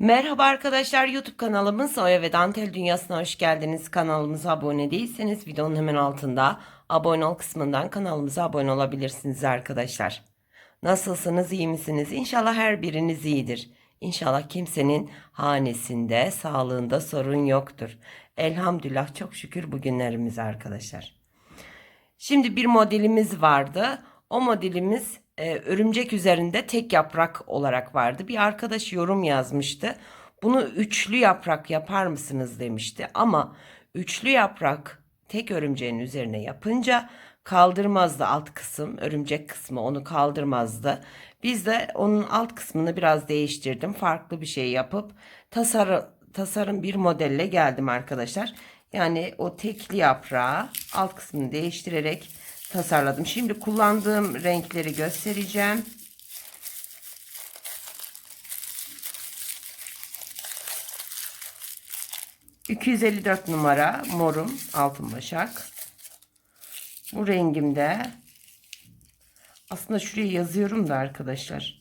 Merhaba arkadaşlar YouTube kanalımız Oya ve Dantel Dünyası'na hoş geldiniz. Kanalımıza abone değilseniz videonun hemen altında abone ol kısmından kanalımıza abone olabilirsiniz arkadaşlar. Nasılsınız iyi misiniz? İnşallah her biriniz iyidir. İnşallah kimsenin hanesinde sağlığında sorun yoktur. Elhamdülillah çok şükür bugünlerimiz arkadaşlar. Şimdi bir modelimiz vardı. O modelimiz e, örümcek üzerinde tek yaprak olarak vardı. Bir arkadaş yorum yazmıştı. Bunu üçlü yaprak yapar mısınız demişti. Ama üçlü yaprak tek örümceğin üzerine yapınca kaldırmazdı alt kısım, örümcek kısmı onu kaldırmazdı. Biz de onun alt kısmını biraz değiştirdim. Farklı bir şey yapıp tasarı, tasarım bir modelle geldim arkadaşlar. Yani o tekli yaprağı alt kısmını değiştirerek tasarladım. Şimdi kullandığım renkleri göstereceğim. ...254 numara morum altın başak. Bu rengimde... ...aslında şuraya yazıyorum da arkadaşlar...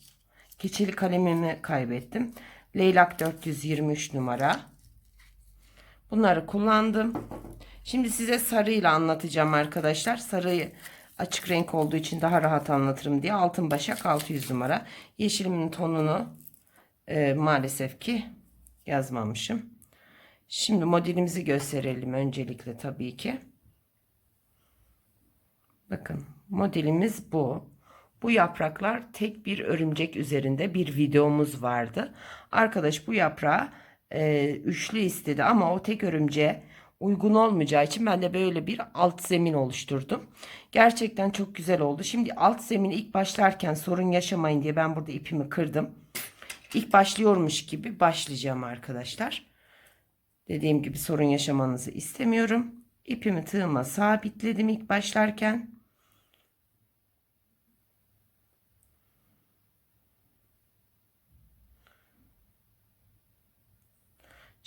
...keçeli kalemimi kaybettim. Leylak 423 numara. Bunları kullandım. Şimdi size sarıyla anlatacağım arkadaşlar. Sarıyı açık renk olduğu için daha rahat anlatırım diye. Altın başak 600 numara. Yeşilimin tonunu e, maalesef ki yazmamışım. Şimdi modelimizi gösterelim öncelikle tabii ki. Bakın modelimiz bu. Bu yapraklar tek bir örümcek üzerinde bir videomuz vardı. Arkadaş bu yaprağı e, üçlü istedi ama o tek örümceğe uygun olmayacağı için ben de böyle bir alt zemin oluşturdum. Gerçekten çok güzel oldu. Şimdi alt zemini ilk başlarken sorun yaşamayın diye ben burada ipimi kırdım. İlk başlıyormuş gibi başlayacağım arkadaşlar. Dediğim gibi sorun yaşamanızı istemiyorum. İpimi tığıma sabitledim ilk başlarken.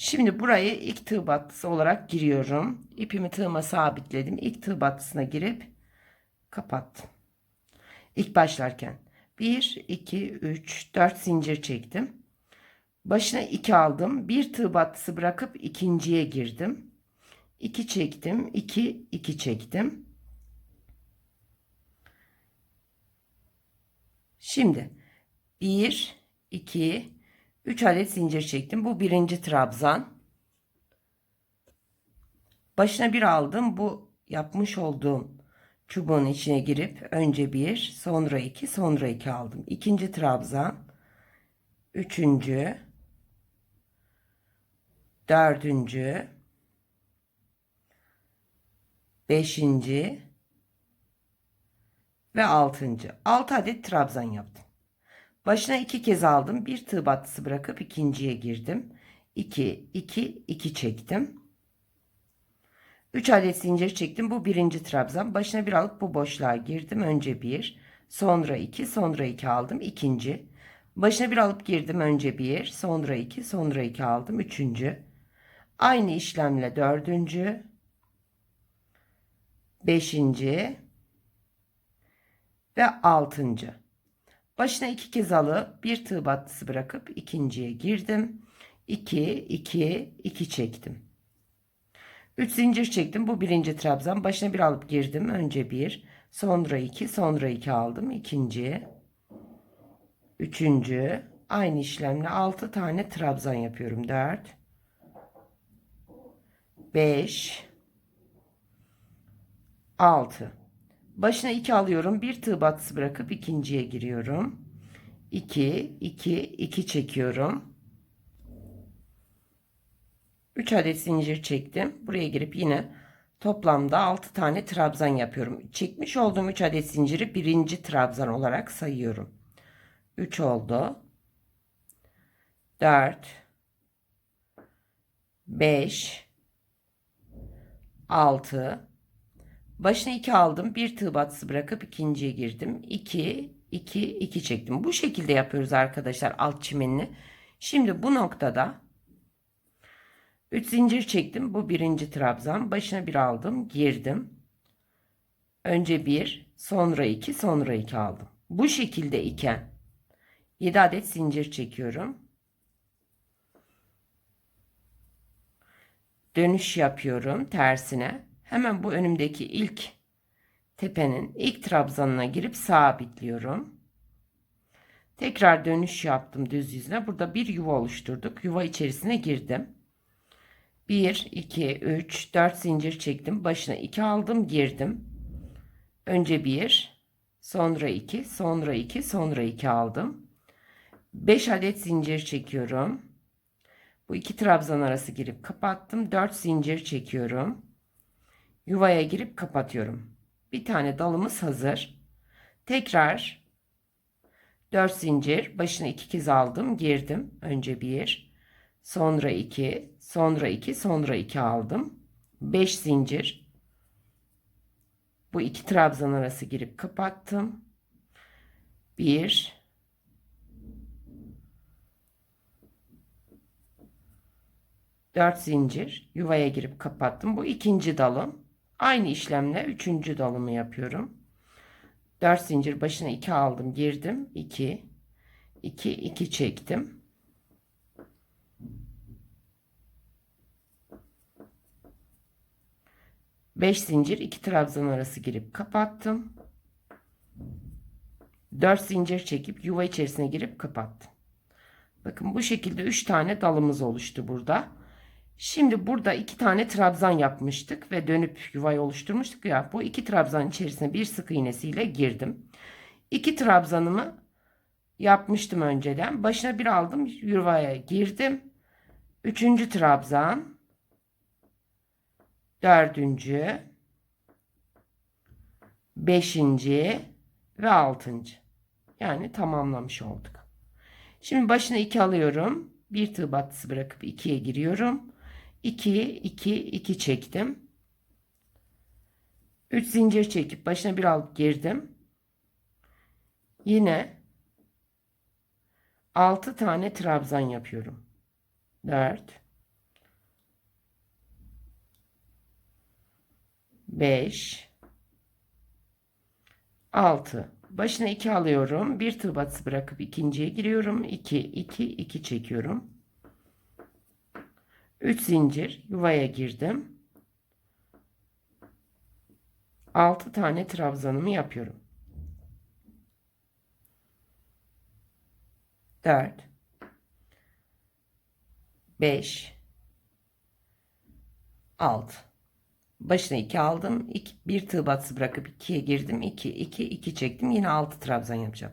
Şimdi burayı ilk tığ battısı olarak giriyorum. İpimi tığıma sabitledim. İlk tığ battısına girip kapattım. İlk başlarken 1, 2, 3, 4 zincir çektim. Başına 2 aldım. Bir tığ battısı bırakıp ikinciye girdim. 2 çektim. 2, 2 çektim. Şimdi 1, 2, 3 adet zincir çektim. Bu birinci trabzan. Başına bir aldım. Bu yapmış olduğum çubuğun içine girip önce bir, sonra iki, sonra iki aldım. İkinci trabzan. Üçüncü. Dördüncü. Beşinci. Ve altıncı. Altı adet trabzan yaptım. Başına iki kez aldım. Bir tığ battısı bırakıp ikinciye girdim. 2, 2, 2 çektim. 3 adet zincir çektim. Bu birinci trabzan. Başına bir alıp bu boşluğa girdim. Önce bir, sonra iki, sonra iki aldım. İkinci. Başına bir alıp girdim. Önce bir, sonra iki, sonra iki aldım. Üçüncü. Aynı işlemle dördüncü, beşinci ve altıncı. Başına iki kez alıp bir tığ battısı bırakıp ikinciye girdim. 2 2 2 çektim. 3 zincir çektim. Bu birinci trabzan. Başına bir alıp girdim. Önce bir, sonra iki, sonra iki aldım. İkinci, üçüncü. Aynı işlemle 6 tane trabzan yapıyorum. 4 5 6 Başına 2 alıyorum. Bir tığ batısı bırakıp ikinciye giriyorum. 2, 2, 2 çekiyorum. 3 adet zincir çektim. Buraya girip yine toplamda 6 tane trabzan yapıyorum. Çekmiş olduğum 3 adet zinciri birinci trabzan olarak sayıyorum. 3 oldu. 4 5 6 Başına 2 aldım. Bir tığ batısı bırakıp ikinciye girdim. 2, 2, 2 çektim. Bu şekilde yapıyoruz arkadaşlar alt çimenini. Şimdi bu noktada 3 zincir çektim. Bu birinci trabzan. Başına bir aldım. Girdim. Önce 1, sonra 2, sonra 2 aldım. Bu şekilde iken 7 adet zincir çekiyorum. dönüş yapıyorum tersine. Hemen bu önümdeki ilk tepenin ilk trabzanına girip sabitliyorum. Tekrar dönüş yaptım düz yüzüne. Burada bir yuva oluşturduk. Yuva içerisine girdim. 1, 2, 3, 4 zincir çektim. Başına 2 aldım, girdim. Önce 1, sonra 2, sonra 2, sonra 2 aldım. 5 adet zincir çekiyorum. Bu iki trabzan arası girip kapattım. 4 zincir çekiyorum. Yuvaya girip kapatıyorum. Bir tane dalımız hazır. Tekrar 4 zincir başına 2 kez aldım, girdim. Önce 1, sonra 2, sonra 2, sonra 2 aldım. 5 zincir. Bu iki trabzan arası girip kapattım. 1 4 zincir yuvaya girip kapattım. Bu ikinci dalım. Aynı işlemle üçüncü dalımı yapıyorum. 4 zincir başına 2 aldım, girdim. 2 2 2 çektim. Beş zincir iki trabzan arası girip kapattım. 4 zincir çekip yuva içerisine girip kapattım. Bakın bu şekilde 3 tane dalımız oluştu burada. Şimdi burada iki tane trabzan yapmıştık ve dönüp yuvayı oluşturmuştuk ya. Bu iki trabzan içerisine bir sık iğnesiyle girdim. İki trabzanımı yapmıştım önceden. Başına bir aldım yuvaya girdim. Üçüncü trabzan. Dördüncü. Beşinci ve altıncı. Yani tamamlamış olduk. Şimdi başına iki alıyorum. Bir tığ battısı bırakıp ikiye giriyorum. 2 2 2 çektim. 3 zincir çekip başına bir alıp girdim. Yine 6 tane trabzan yapıyorum. 4 5 6 başına 2 alıyorum. Bir tığ batısı bırakıp ikinciye giriyorum. 2 2 2 çekiyorum. 3 zincir yuvaya girdim. 6 tane trabzanımı yapıyorum. 4 5 6 Başına 2 aldım. 2, bir tığ batısı bırakıp 2'ye girdim. 2 2 2 çektim. Yine 6 trabzan yapacağım.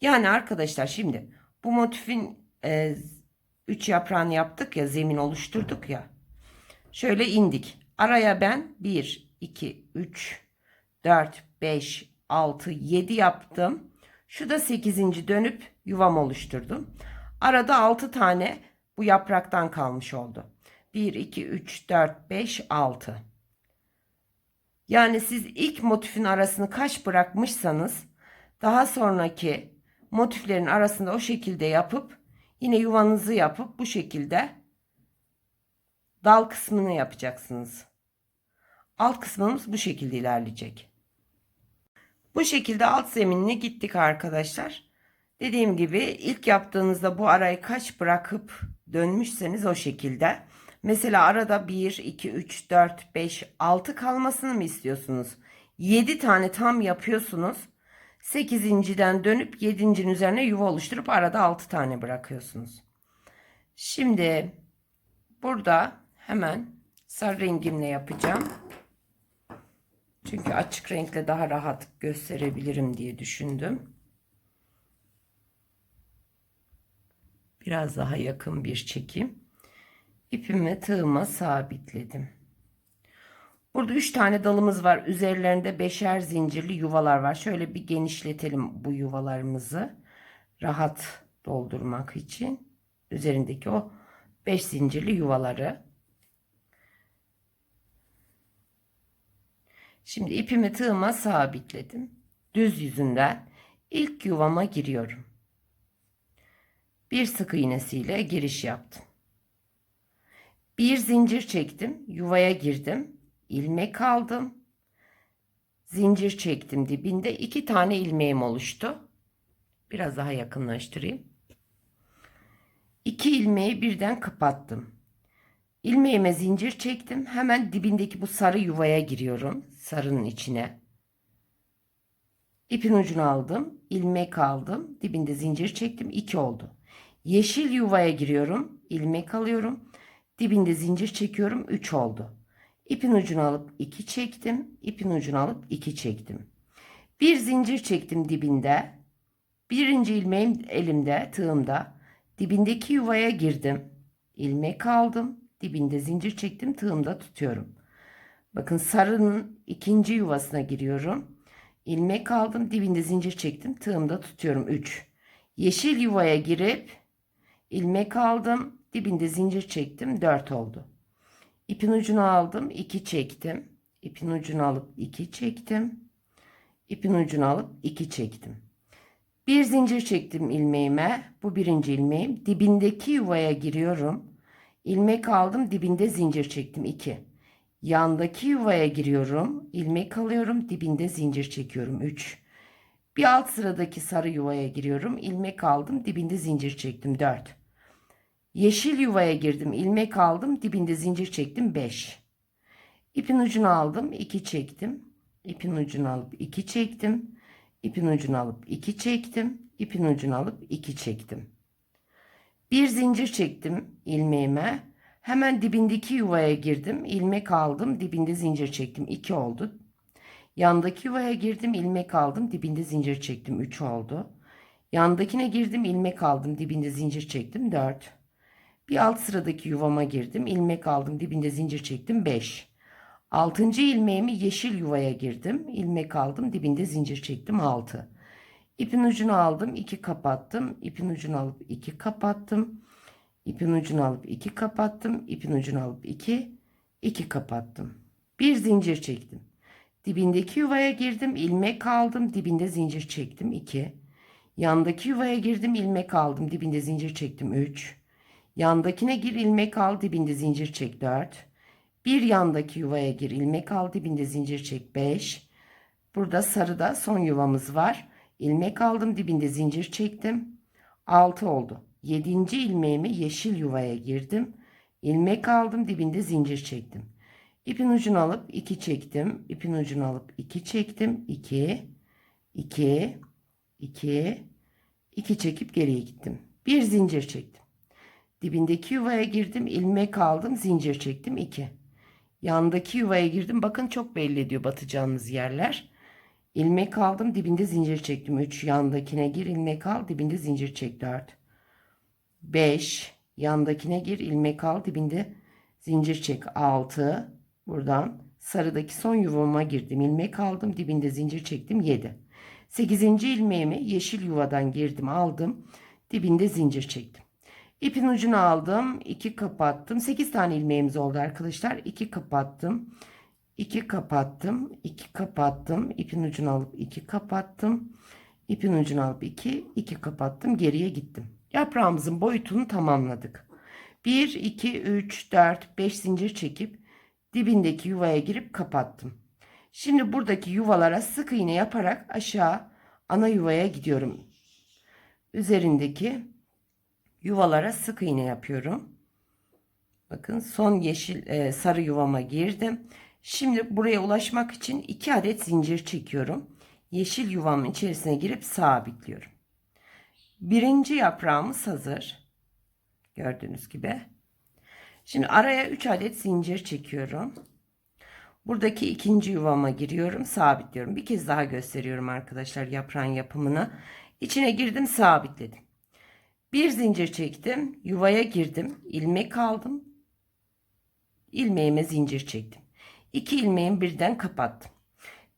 Yani arkadaşlar şimdi bu motifin e, 3 yaprağını yaptık ya zemin oluşturduk ya. Şöyle indik. Araya ben 1, 2, 3, 4, 5, 6, 7 yaptım. Şu da 8. dönüp yuvam oluşturdum. Arada 6 tane bu yapraktan kalmış oldu. 1, 2, 3, 4, 5, 6. Yani siz ilk motifin arasını kaç bırakmışsanız daha sonraki motiflerin arasında o şekilde yapıp Yine yuvanızı yapıp bu şekilde dal kısmını yapacaksınız. Alt kısmımız bu şekilde ilerleyecek. Bu şekilde alt zeminine gittik arkadaşlar. Dediğim gibi ilk yaptığınızda bu arayı kaç bırakıp dönmüşseniz o şekilde. Mesela arada 1, 2, 3, 4, 5, 6 kalmasını mı istiyorsunuz? 7 tane tam yapıyorsunuz. 8.den dönüp 7.'nin üzerine yuva oluşturup arada 6 tane bırakıyorsunuz. Şimdi burada hemen sarı rengimle yapacağım. Çünkü açık renkle daha rahat gösterebilirim diye düşündüm. Biraz daha yakın bir çekim. İpimi tığıma sabitledim. Burada 3 tane dalımız var. Üzerlerinde beşer zincirli yuvalar var. Şöyle bir genişletelim bu yuvalarımızı. Rahat doldurmak için. Üzerindeki o 5 zincirli yuvaları. Şimdi ipimi tığıma sabitledim. Düz yüzünden ilk yuvama giriyorum. Bir sık iğnesiyle giriş yaptım. Bir zincir çektim, yuvaya girdim ilmek aldım. Zincir çektim dibinde. iki tane ilmeğim oluştu. Biraz daha yakınlaştırayım. İki ilmeği birden kapattım. ilmeğime zincir çektim. Hemen dibindeki bu sarı yuvaya giriyorum. Sarının içine. İpin ucunu aldım. ilmek aldım. Dibinde zincir çektim. 2 oldu. Yeşil yuvaya giriyorum. ilmek alıyorum. Dibinde zincir çekiyorum. 3 oldu. İpin ucunu alıp 2 çektim. İpin ucunu alıp 2 çektim. Bir zincir çektim dibinde. Birinci ilmeğim elimde, tığımda. Dibindeki yuvaya girdim. ilmek aldım. Dibinde zincir çektim. Tığımda tutuyorum. Bakın sarının ikinci yuvasına giriyorum. ilmek aldım. Dibinde zincir çektim. Tığımda tutuyorum. 3. Yeşil yuvaya girip ilmek aldım. Dibinde zincir çektim. 4 oldu. İpin ucunu aldım. 2 çektim. İpin ucunu alıp 2 çektim. İpin ucunu alıp 2 çektim. Bir zincir çektim ilmeğime. Bu birinci ilmeğim. Dibindeki yuvaya giriyorum. İlmek aldım. Dibinde zincir çektim. 2. Yandaki yuvaya giriyorum. ilmek alıyorum. Dibinde zincir çekiyorum. 3. Bir alt sıradaki sarı yuvaya giriyorum. ilmek aldım. Dibinde zincir çektim. 4. Yeşil yuvaya girdim. ilmek aldım. Dibinde zincir çektim. 5. İpin ucunu aldım. 2 çektim. İpin ucunu alıp 2 çektim. İpin ucunu alıp 2 çektim. İpin ucunu alıp 2 çektim. Bir zincir çektim ilmeğime. Hemen dibindeki yuvaya girdim. ilmek aldım. Dibinde zincir çektim. 2 oldu. Yandaki yuvaya girdim. ilmek aldım. Dibinde zincir çektim. 3 oldu. Yandakine girdim. ilmek aldım. Dibinde zincir çektim. 4. Bir alt sıradaki yuvama girdim. ilmek aldım. Dibinde zincir çektim. 5. Altıncı ilmeğimi yeşil yuvaya girdim. ilmek aldım. Dibinde zincir çektim. 6. İpin ucunu aldım. 2 kapattım. İpin ucunu alıp 2 kapattım. İpin ucunu alıp 2 kapattım. İpin ucunu alıp 2 2 kapattım. Bir zincir çektim. Dibindeki yuvaya girdim. ilmek aldım. Dibinde zincir çektim. 2. Yandaki yuvaya girdim. ilmek aldım. Dibinde zincir çektim. 3. Yandakine gir ilmek al. Dibinde zincir çek. 4. Bir yandaki yuvaya gir ilmek al dibinde zincir çek 5. Burada sarıda son yuvamız var. İlmek aldım dibinde zincir çektim. 6 oldu. 7. ilmeğimi yeşil yuvaya girdim. İlmek aldım dibinde zincir çektim. İpin ucunu alıp 2 çektim. İpin ucunu alıp 2 çektim. 2 2 2 2 çekip geriye gittim. Bir zincir çektim. Dibindeki yuvaya girdim. ilmek aldım. Zincir çektim. 2. Yandaki yuvaya girdim. Bakın çok belli ediyor batacağınız yerler. İlmek aldım. Dibinde zincir çektim. 3. Yandakine gir. ilmek al. Dibinde zincir çek. 4. 5. Yandakine gir. ilmek al. Dibinde zincir çek. 6. Buradan sarıdaki son yuvama girdim. ilmek aldım. Dibinde zincir çektim. 7. 8. ilmeğimi yeşil yuvadan girdim. Aldım. Dibinde zincir çektim. İpin ucunu aldım. 2 kapattım. 8 tane ilmeğimiz oldu arkadaşlar. 2 kapattım. 2 kapattım. 2 kapattım. İpin ucunu alıp 2 kapattım. İpin ucunu alıp 2 2 kapattım. Geriye gittim. Yaprağımızın boyutunu tamamladık. 1 2 3 4 5 zincir çekip dibindeki yuvaya girip kapattım. Şimdi buradaki yuvalara sık iğne yaparak aşağı ana yuvaya gidiyorum. Üzerindeki yuvalara sık iğne yapıyorum. Bakın son yeşil e, sarı yuvama girdim. Şimdi buraya ulaşmak için 2 adet zincir çekiyorum. Yeşil yuvamın içerisine girip sabitliyorum. Birinci yaprağımız hazır. Gördüğünüz gibi. Şimdi araya 3 adet zincir çekiyorum. Buradaki ikinci yuvama giriyorum, sabitliyorum. Bir kez daha gösteriyorum arkadaşlar yaprağın yapımını. İçine girdim, sabitledim. Bir zincir çektim. Yuvaya girdim. ilmek aldım. ilmeğime zincir çektim. İki ilmeğimi birden kapattım.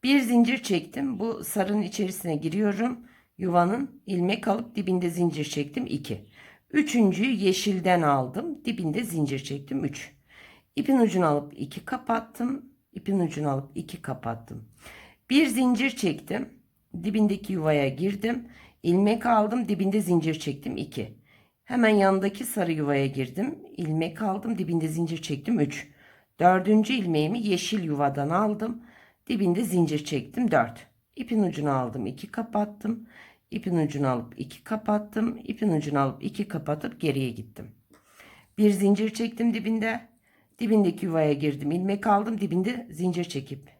Bir zincir çektim. Bu sarının içerisine giriyorum. Yuvanın ilmek alıp dibinde zincir çektim. 2. Üçüncüyü yeşilden aldım. Dibinde zincir çektim. 3. İpin ucunu alıp 2 kapattım. İpin ucunu alıp 2 kapattım. Bir zincir çektim. Dibindeki yuvaya girdim. İlmek aldım dibinde zincir çektim 2. Hemen yanındaki sarı yuvaya girdim. İlmek aldım dibinde zincir çektim 3. Dördüncü ilmeğimi yeşil yuvadan aldım. Dibinde zincir çektim 4. İpin ucunu aldım 2 kapattım. İpin ucunu alıp 2 kapattım. İpin ucunu alıp 2 kapatıp geriye gittim. Bir zincir çektim dibinde. Dibindeki yuvaya girdim. ilmek aldım. Dibinde zincir çekip.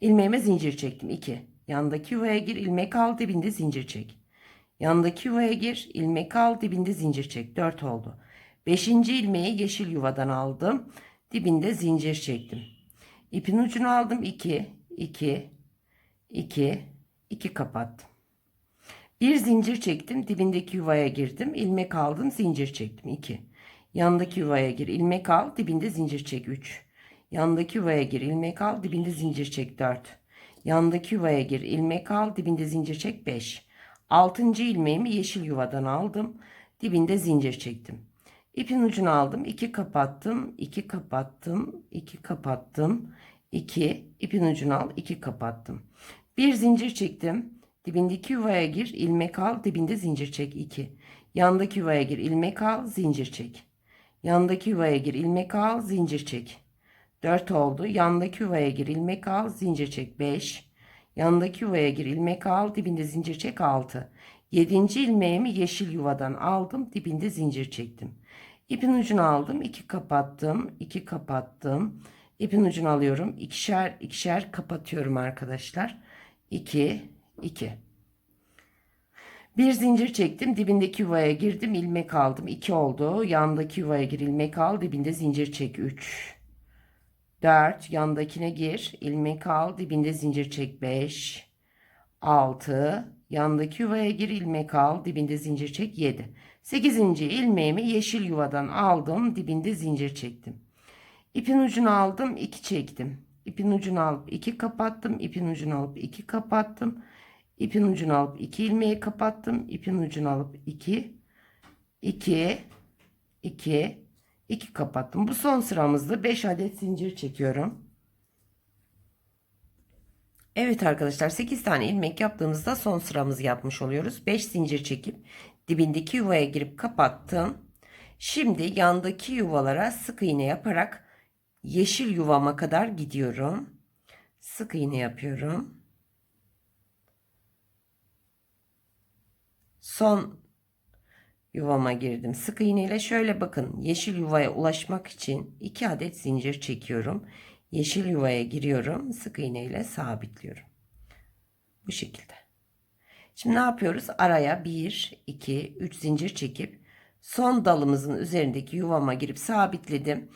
ilmeğime zincir çektim. 2. Yandaki yuvaya gir. ilmek al. Dibinde zincir çek. Yandaki yuvaya gir. ilmek al. Dibinde zincir çek. 4 oldu. 5. ilmeği yeşil yuvadan aldım. Dibinde zincir çektim. İpin ucunu aldım. 2. 2. 2. 2 kapattım. Bir zincir çektim. Dibindeki yuvaya girdim. ilmek aldım. Zincir çektim. 2. Yandaki yuvaya gir. ilmek al. Dibinde zincir çek. 3. Yandaki yuvaya gir. ilmek al. Dibinde zincir çek. 4. Yandaki yuvaya gir. ilmek al. Dibinde zincir çek. 5. Altıncı ilmeğimi yeşil yuvadan aldım. Dibinde zincir çektim. İpin ucunu aldım. 2 kapattım. 2 kapattım. 2 kapattım. 2 ipin ucunu al. 2 kapattım. Bir zincir çektim. Dibindeki yuvaya gir. ilmek al. Dibinde zincir çek. 2. Yandaki yuvaya gir. ilmek al. Zincir çek. Yandaki yuvaya gir. ilmek al. Zincir çek. 4 oldu. Yandaki yuvaya gir. ilmek al. Zincir çek. 5. Yandaki yuvaya gir. ilmek al. Dibinde zincir çek. 6. 7. ilmeğimi yeşil yuvadan aldım. Dibinde zincir çektim. İpin ucunu aldım. 2 kapattım. 2 kapattım. İpin ucunu alıyorum. İkişer ikişer kapatıyorum arkadaşlar. 2 2 bir zincir çektim. Dibindeki yuvaya girdim. ilmek aldım. 2 oldu. Yandaki yuvaya gir. ilmek al. Dibinde zincir çek. 3 4 yandakine gir. ilmek al. Dibinde zincir çek. 5 6 yandaki yuvaya gir. ilmek al. Dibinde zincir çek. 7 8. ilmeğimi yeşil yuvadan aldım. Dibinde zincir çektim. İpin ucunu aldım. 2 çektim. İpin ucunu alıp 2 kapattım. İpin ucunu alıp 2 kapattım. İpin ucunu alıp 2 ilmeği kapattım. İpin ucunu alıp 2 2 2 2 kapattım. Bu son sıramızda 5 adet zincir çekiyorum. Evet arkadaşlar 8 tane ilmek yaptığımızda son sıramızı yapmış oluyoruz. 5 zincir çekip dibindeki yuvaya girip kapattım. Şimdi yandaki yuvalara sık iğne yaparak yeşil yuvama kadar gidiyorum. Sık iğne yapıyorum. Son yuvama girdim. Sık iğne ile şöyle bakın yeşil yuvaya ulaşmak için 2 adet zincir çekiyorum. Yeşil yuvaya giriyorum. Sık iğne ile sabitliyorum. Bu şekilde. Şimdi ne yapıyoruz? Araya 1, 2, 3 zincir çekip son dalımızın üzerindeki yuvama girip sabitledim.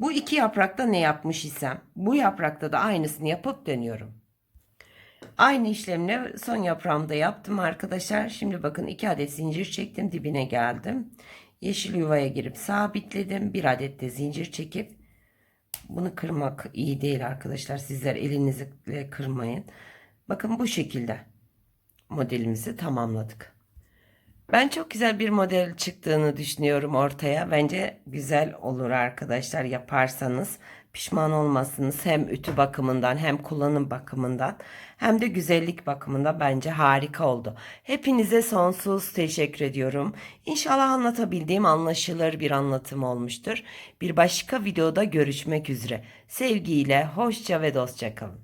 Bu iki yaprakta ne yapmış isem bu yaprakta da aynısını yapıp dönüyorum. Aynı işlemle son yaprağımda yaptım arkadaşlar. Şimdi bakın 2 adet zincir çektim dibine geldim. Yeşil yuvaya girip sabitledim. Bir adet de zincir çekip bunu kırmak iyi değil arkadaşlar. Sizler elinizle kırmayın. Bakın bu şekilde modelimizi tamamladık. Ben çok güzel bir model çıktığını düşünüyorum ortaya. Bence güzel olur arkadaşlar yaparsanız. Pişman olmazsınız hem ütü bakımından hem kullanım bakımından hem de güzellik bakımından bence harika oldu. Hepinize sonsuz teşekkür ediyorum. İnşallah anlatabildiğim anlaşılır bir anlatım olmuştur. Bir başka videoda görüşmek üzere. Sevgiyle hoşça ve dostça kalın.